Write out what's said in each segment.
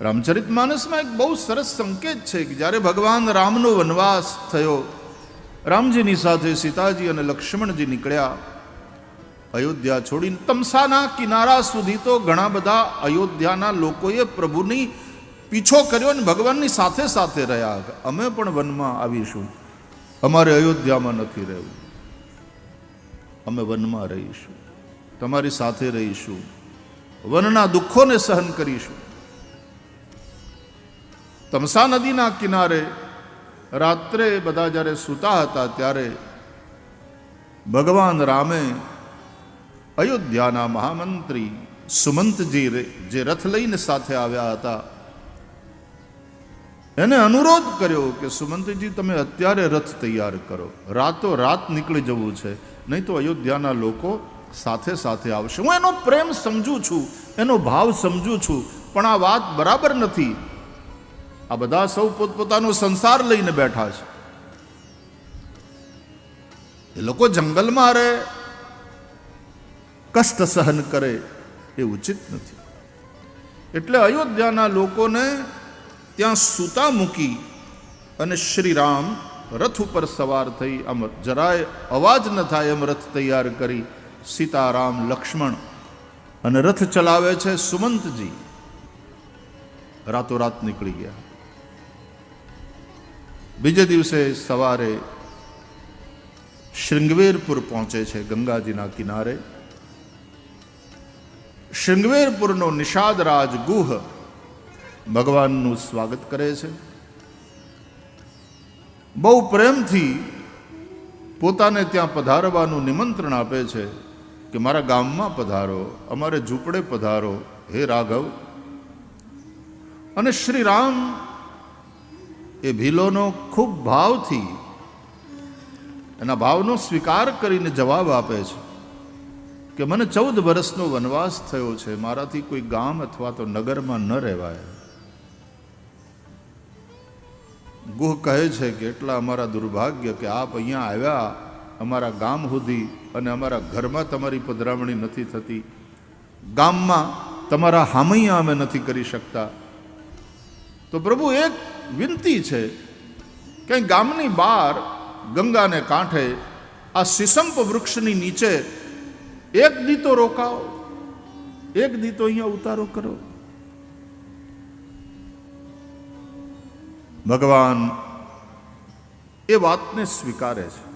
રામચરિત માનસમાં એક બહુ સરસ સંકેત છે કે જ્યારે ભગવાન રામનો વનવાસ થયો, રામજીની સાથે સીતાજી અને લક્ષ્મણજી નીકળ્યા, અયોધ્યા છોડીને તમસાના કિનારા સુધી તો ઘણા બધા અયોધ્યાના લોકોએ પ્રભુની પીછો કર્યો અને ભગવાનની સાથે સાથે રહ્યા. અમે પણ વનમાં આવીશું. અમારે અયોધ્યામાં નથી રહેવું. અમે વનમાં રહીશું. તમારી સાથે રહીશું. વનના દુઃખોને સહન કરીશું. તમસા નદીના કિનારે રાત્રે બધા જ્યારે સૂતા હતા ત્યારે ભગવાન રામે અયોધ્યાના મહામંત્રી સુમંતજી જે રથ લઈને સાથે આવ્યા હતા, એને અનુરોધ કર્યો કે, સુમંતજી, તમે અત્યારે રથ તૈયાર કરો. રાતો રાત નીકળી જવું છે. નહીં તો અયોધ્યાના લોકો સાથે સાથે આવશે. હું એનો પ્રેમ સમજું છું, એનો ભાવ સમજું છું, પણ આ વાત બરાબર નથી. આ બધા સૌ પોતપોતાનો સંસાર લઈને બેઠા છે. એ લોકો જંગલમાં રહે, કષ્ટ સહન કરે એ ઉચિત નથી. એટલે અયોધ્યાના લોકોને ત્યાં સૂતા મૂકી અને શ્રીરામ રથ ઉપર સવાર થઈ આમ જરાય અવાજ ન થાય એમ રથ તૈયાર કરી સીતારામ, લક્ષ્મણ અને રથ ચલાવે છે સુમંતજી. રાતોરાત નીકળી ગયા. બીજે દિવસે સવારે શૃંગવેરપુર પહોંચે છે ગંગાજીના કિનારે. શૃંગવેરપુરનો નિષાદ રાજ ગુહ ભગવાનનું સ્વાગત કરે છે. બહુ પ્રેમથી પોતાને ત્યાં પધારવાનું નિમંત્રણ આપે છે કે મારા ગામમાં પધારો, અમારે ઝૂંપડે પધારો, હે રાઘવ. અને શ્રી રામ એ ભીલોનો ખૂબ ભાવથી એના ભાવનો સ્વીકાર કરીને જવાબ આપે છે કે મને ચૌદ વર્ષનો વનવાસ થયો છે, મારાથી કોઈ ગામ અથવા તો નગરમાં ન રહેવાય. ગુહ કહે છે કે એટલા અમારા દુર્ભાગ્ય કે આપ અહીંયા આવ્યા, અમારા ગામ સુધી અને અમારા ઘરમાં તમારી પધરામણી નથી થતી. ગામમાં તમારા હામૈયા અમે નથી કરી શકતા. તો પ્રભુ, એક વિનંતી છે કે ગામની બહાર, ગંગાને કાંઠે, આ સિસંપ વૃક્ષની નીચે એક દીતો રોકાવો, એક દીતો અહીંયા ઉતારો કરો. ભગવાન એ વાતને સ્વીકારે છે.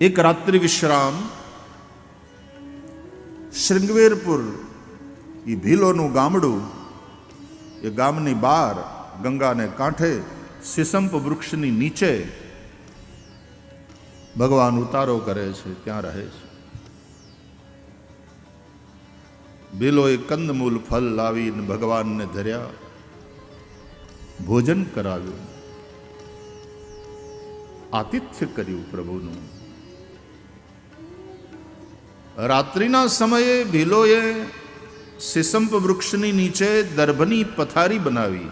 એક રાત્રિ વિશ્રામ શૃંગવેરપુર એ ભીલોનું ગામડું એ ગામની બહાર ગંગાને કાંઠે, સિસંપ વૃક્ષની નીચે. ભગવાન ઉતારો કરે છે, ત્યાં રહે છે. બિલોએ કંદમૂલ ફલ લાવીને ભગવાનને ધર્યા. ભોજન કરાવ્યું. આતિથ્ય કર્યું પ્રભુનું. રાત્રિના સમયે ભીલોએ સિસંપ વૃક્ષની નીચે દર્ભની પથારી બનાવી.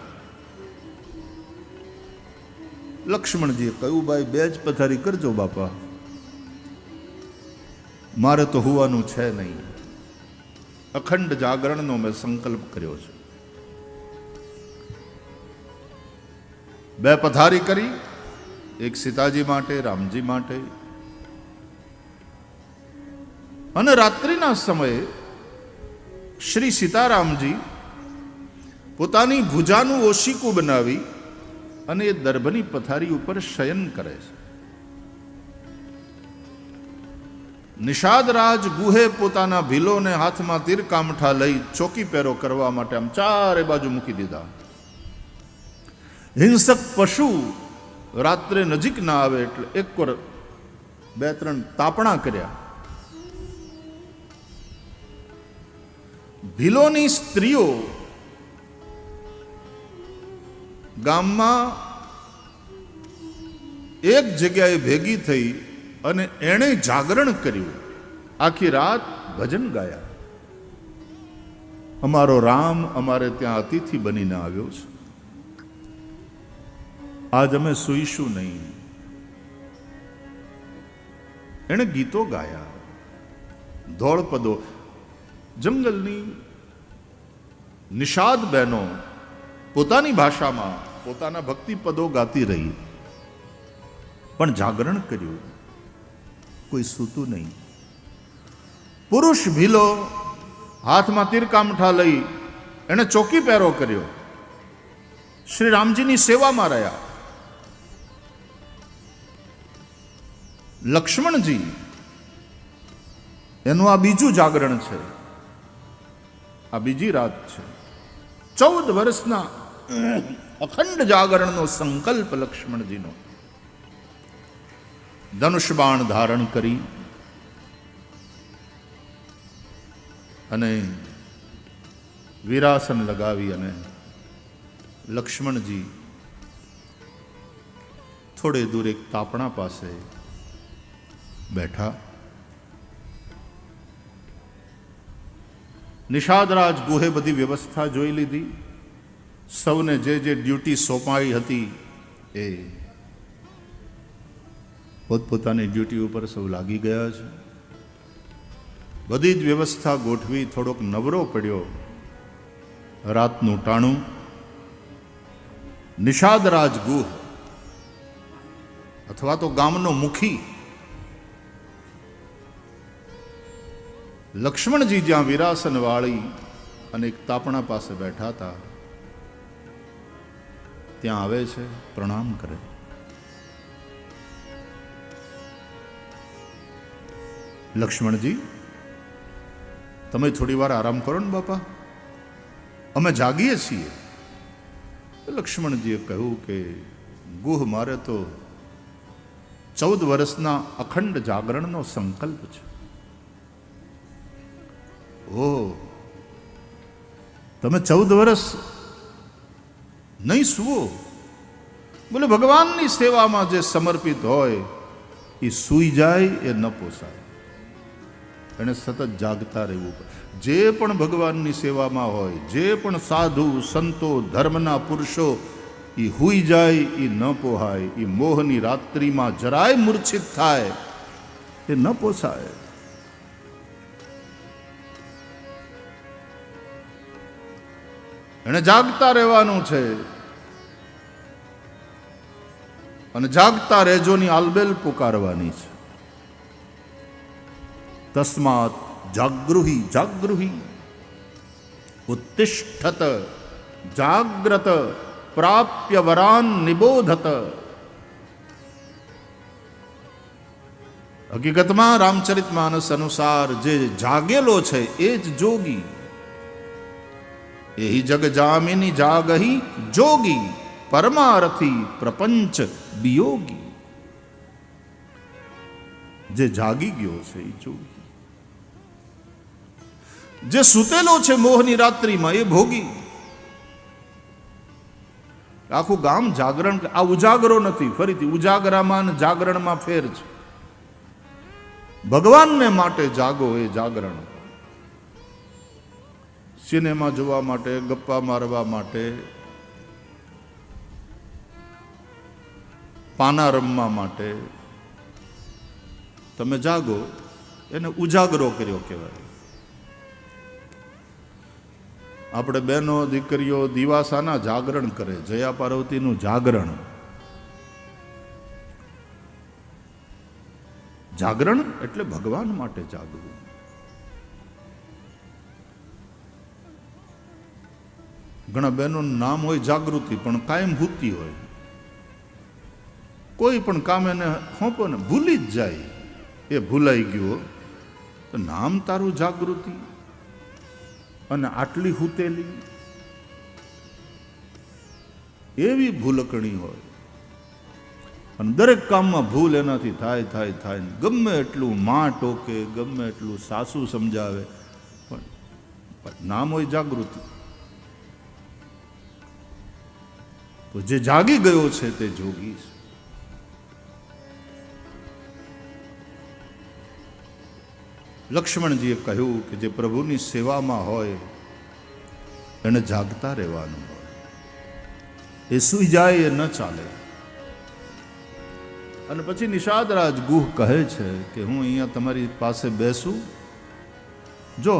લક્ષ્મણજીએ કહ્યું, ભાઈ, બે જ પથારી કરજો બાપા. મારે તો હોવાનું છે નહીં. અખંડ જાગરણનો મેં સંકલ્પ કર્યો છે. બે પથારી કરી, એક સીતાજી માટે, રામજી માટે. અને રાત્રિના સમયે શ્રી સીતારામજી પોતાની ભુજાનું ઓશિકું બનાવી અને એ દર્ભની પથારી ઉપર શયન કરે છે. નિષાદરાજ ગુહે પોતાના ભીલોને હાથમાં તીરકામઠા લઈ ચોકી પહેરો કરવા માટે આમ ચારે બાજુ મૂકી દીધા. હિંસક પશુ રાત્રે નજીક ના આવે એટલે એક વાર બે ત્રણ તાપણા કર્યા. ભીલોની સ્ત્રીઓ ગામમાં એક જગ્યાએ ભેગી થઈ અને એણે જાગરણ કર્યું. આખી રાત ભજન ગાયા. અમારો રામ અમારે ત્યાં અતિથિ બનીને આવ્યો છે. આજ અમે સુઈશું નહીં. એણે ગીતો ગાયા. ધોળપદો જંગલની નિષાદ બહેનો પોતાની ભાષામાં પોતાના ભક્તિ પદો ગાતી રહી. પણ જાગરણ કર્યું, કોઈ સૂતું નહીં. પુરુષ ભીલો હાથમાં તીરકામઠા લઈ એણે ચોકી પહેરો કર્યો. શ્રી રામજીની સેવામાં રહ્યા. લક્ષ્મણજી, એનું આ બીજું જાગરણ છે. આ બીજી રાત છે. ચૌદ વર્ષના અખંડ જાગરણનો સંકલ્પ લક્ષ્મણજીનો. ધનુષબાણ ધારણ કરી અને વિરાસન લગાવી અને લક્ષ્મણજી થોડે દૂર એક તાપણા પાસે બેઠા. નિષાદરાજ ગુહે બધી વ્યવસ્થા જોઈ લીધી. સૌને જે જે ડ્યુટી સોંપાઈ હતી એ પોતપોતાની ડ્યુટી ઉપર સૌ લાગી ગયા છે. બધી જ વ્યવસ્થા ગોઠવી થોડોક નવરો પડ્યો. રાતનું ટાણું. નિષાદરાજ ગુહ, અથવા તો ગામનો મુખી લક્ષ્મણજી જ્યાં વિરાસન વાળી અને એક તાપણા પાસે બેઠા હતા, ત્યાં આવે છે, પ્રણામ કરે. લક્ષ્મણજી, તમે થોડી વાર આરામ કરો ને બાપા. અમે જાગીએ છીએ. લક્ષ્મણજીએ કહ્યું કે, ગુહ મારે તો ચૌદ વર્ષના અખંડ જાગરણનો સંકલ્પ છે. ઓ. તમે ચૌદ વર્ષ નહીં સુવો. બોલે, ભગવાનની સેવામાં જે સમર્પિત હોય, એ સૂઈ જાય, એ ન પોસાય. એને સતત જાગતા રહેવું પડે. જે પણ ભગવાનની સેવામાં હોય, જે પણ સાધુ, સંતો, ધર્મના પુરુષો, એ હુઈ જાય, એ ન પોહાય, એ મોહની રાત્રિમાં જરાય મૂર્છિત થાય, એ ન પોસાય. એને જાગતા રહેવાનું છે. અને જાગતા રહેજોની આલબેલ પુકારવાની છે. તસ્માત જાગૃહી જાગૃહી. ઉત્તિષ્ઠત, જાગ્રત, પ્રાપ્ય વરાન નિબોધત. હકીકતમાં રામચરિત માનસ અનુસાર જે જાગેલો છે, એ જ જોગી. એહી જગ જામિની જાગહી જોગી, પરમારથી પ્રપંચ વિયોગી જે જાગી ગયો છે એ જોગી. જે સૂતેલો છે મોહની રાત્રિમાં એ ભોગી. આખું ગામ જાગરણ આ ઉજાગરો નથી, ફરીથી ઉજાગરામાં જાગરણમાં ફેર છે. ભગવાનને માટે જાગો એ જાગરણ. સિનેમા જોવા માટે, ગપ્પા મારવા માટે, પાના રમવા માટે, તમે જાગો, એને ઉજાગરો કર્યો કહેવાય. આપણે બહેનો, દીકરીઓ દિવાસાના જાગરણ કરે, જયા પાર્વતીનું જાગરણ. જાગરણ એટલે ભગવાન માટે જાગવું. ઘણા બહેનોનું નામ હોય જાગૃતિ, પણ કાયમ હૂતી હોય. કોઈ પણ કામ એને હોંપો ને ભૂલી જ જાય. એ ભૂલાઈ ગયો તો નામ તારું જાગૃતિ. અને આટલી હૂતેલી. એવી ભૂલકણી હોય. અને દરેક કામમાં ભૂલ એનાથી થાય થાય થાય ગમે એટલું માં ટોકે, ગમે એટલું સાસુ સમજાવે. પણ નામ હોય જાગૃતિ. તો જે જાગી ગયો છે તે જોગી છે. લક્ષ્મણજીએ કહ્યું કે જે પ્રભુની સેવામાં હોય, એને જાગતા રહેવાનું હોય. એ સૂઈ જાય, એ ન ચાલે. અને પછી નિષાદરાજ ગુહ કહે છે કે હું અહીંયા તમારી પાસે બેસું. જો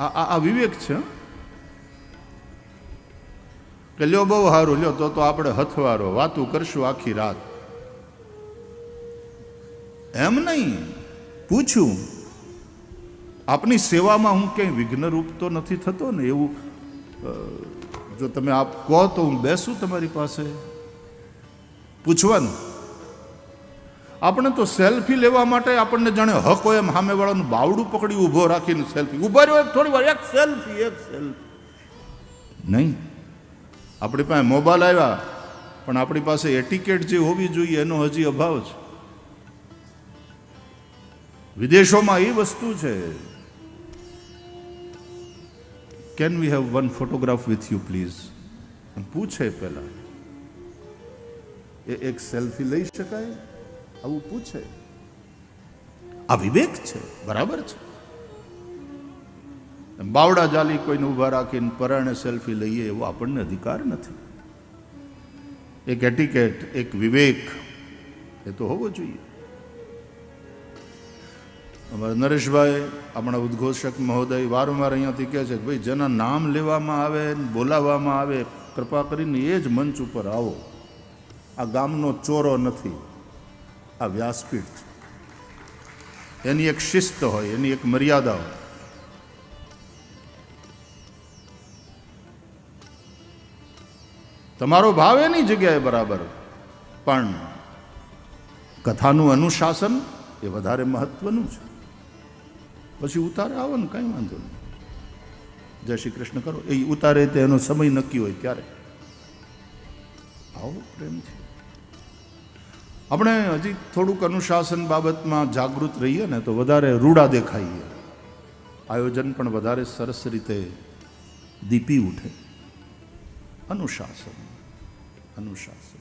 આ વિવેક છે? કે લ્યો બહુ સારું લ્યો, તો તો આપણે હથવારો, વાતું કરશું આખી રાત. એમ નહીં. પૂછ્યું આપની સેવામાં હું ક્યાંય વિઘ્નરૂપ તો નથી થતો ને એવું જો તમે આપ કહો તો હું બેસું તમારી પાસે? પૂછવાનું. આપણે તો સેલ્ફી લેવા માટે આપણને જાણે હક હોય એમ સામેવાળાનું બાવડું પકડી ઊભો રાખીને સેલ્ફી. ઊભા રહ્યો થોડી વાર, એક સેલ્ફી એક સેલ્ફી. નહીં. આપણી પાસે મોબાઈલ આવ્યા, પણ આપણી પાસે એટિકેટ જે હોવી જોઈએ એનો હજી અભાવ છે. વિદેશોમાં એ વસ્તુ છે. Can we have one photograph with you please પૂછે પહેલા. એ એક સેલ્ફી લઈ શકાય? આવું પૂછે. આ વિવેક છે, બરાબર છે. બાવડા જાલી કોઈને ઊભા રાખીને પરાણે સેલ્ફી લઈએ એવો આપણને અધિકાર નથી. એક એટિકેટ, એક વિવેક, એ તો હોવો જોઈએ. અમારા નરેશભાઈ, આપણા ઉદ્ઘોષક મહોદય વારંવાર અહીંયાથી કહે છે કે ભાઈ, જેના નામ લેવામાં આવે બોલાવવામાં આવે, કૃપા કરીને એ જ મંચ ઉપર આવો. આ ગામનો ચોરો નથી, આ વ્યાસપીઠ છે. એની એક શિસ્ત હોય, એની એક મર્યાદા હોય. તમારો ભાવ એની જગ્યાએ બરાબર. પણ કથાનું અનુશાસન એ વધારે મહત્વનું છે. પછી ઉતારે આવો ને, કાંઈ વાંધો નહીં. જય શ્રી કૃષ્ણ કરો. એ ઉતારે તે, એનો સમય નક્કી હોય ત્યારે. આવો પ્રેમથી આપણે હજી થોડુંક અનુશાસન બાબતમાં જાગૃત રહીએ ને, તો વધારે રૂડા દેખાઈએ. આયોજન પણ વધારે સરસ રીતે દીપી ઉઠે. અનુશાસન. અનુશાસન.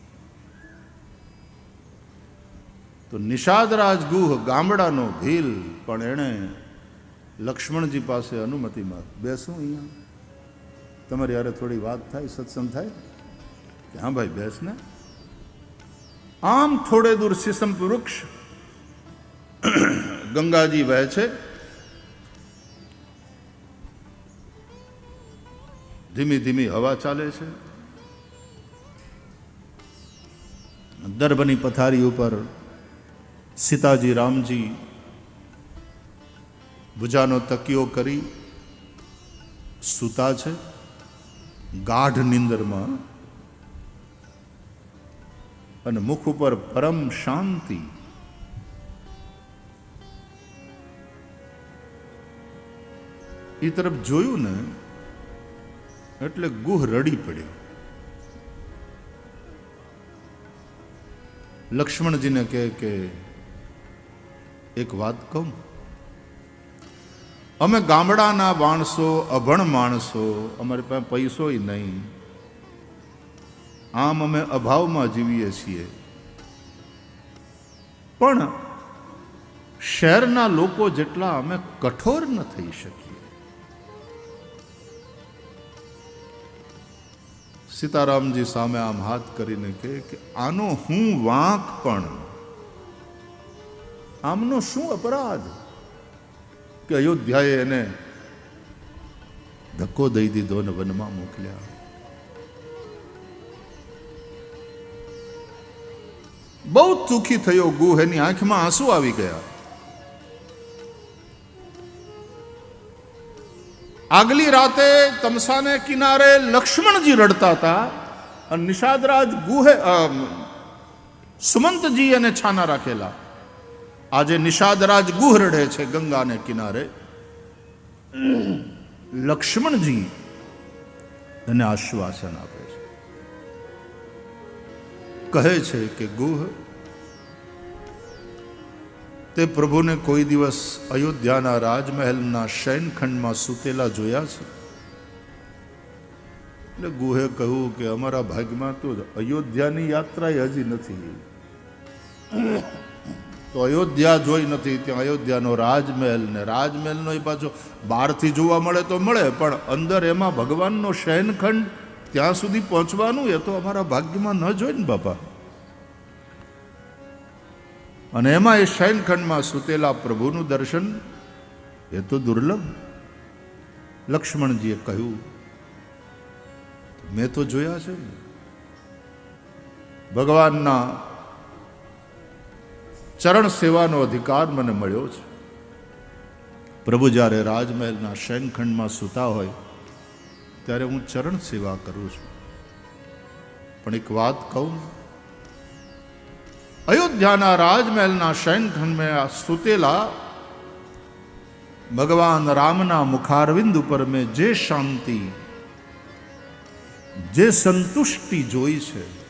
તો નિષાદ ગુહ ગામડાનો ભીલ, પણ એણે લક્ષ્મણજી પાસે અનુમતિ માં બેસું અહીંયા. તમારી યારે થોડી વાત થાય, સત્સંગ થાય? કે હા ભાઈ, બેસ ને. આમ થોડે દૂર સિસમ વૃક્ષ ગંગાજી વહે છે. ધીમી ધીમી હવા ચાલે છે. દર્ભની પથારી ઉપર સીતાજી રામજી ભુજાનો તકિયો કરી સૂતા છે. ગાઢ નિંદરમાં અને મુખ ઉપર પરમ શાંતિ એ તરફ જોયું ને એટલે ગુહ રડી પડ્યો. લક્ષ્મણજીને કહે કે, એક વાત કહું? અમે ગામડાના માણસો, અભણ માણસો, અમારી પાસે પૈસોય નહીં. આમ અમે અભાવમાં જીવીએ છીએ. પણ શહેરના લોકો જેટલા અમે કઠોર ન થઈ શકીએ. સીતારામજી સામે આમ હાથ કરીને કહે કે આનો હું વાંક પણ? આમનો શું અપરાધ? કે અયોધ્યાએ એને ધક્કો દઈ દીધો ને વનમાં મોકલ્યા. બહુ દુઃખી થયો ગુહ, એની આંખમાં આંસુ આવી ગયા. આગલી રાતે તમસાને કિનારે લક્ષ્મણજી રડતા હતા અને નિષાદરાજ ગુહે સુમંતજી અને છાના રાખેલા. આજે નિષાદરાજ ગુહ રડે છે ગંગાને કિનારે. લક્ષ્મણજી એને આશ્વાસન આપે છે. કહે છે કે ગુહ તે પ્રભુને કોઈ દિવસ અયોધ્યાના રાજમહેલના શયનખંડમાં સૂતેલા જોયા છે? એટલે ગુહે કહ્યું કે અમારા ભાગમાં તો અયોધ્યાની યાત્રા હજી નથી તો અયોધ્યા જોઈ નથી, ત્યાં અયોધ્યાનો રાજમહેલ ને રાજમહેલનો એ પાછો બહારથી જોવા મળે તો મળે, પણ અંદર એમાં ભગવાનનો શયનખંડ ત્યાં સુધી પહોંચવાનું એ તો અમારા ભાગ્યમાં ન જોઈ ને બાપા. અને એમાં એ શયનખંડમાં સૂતેલા પ્રભુનું દર્શન એ તો દુર્લભ. લક્ષ્મણજીએ કહ્યું, મેં તો જોયા છે ભગવાનના ચરણ સેવાનો અધિકાર મને મળ્યો છે. પ્રભુ જ્યારે રાજમહેલના શયનખંડમાં સૂતા હોય, ત્યારે હું ચરણ સેવા કરું છું. પણ એક વાત કહું અયોધ્યાના રાજમહેલના શયનખંડમાં સૂતેલા ભગવાન રામના મુખારવિંદ ઉપર મેં જે શાંતિ, જે સંતુષ્ટિ જોઈ છે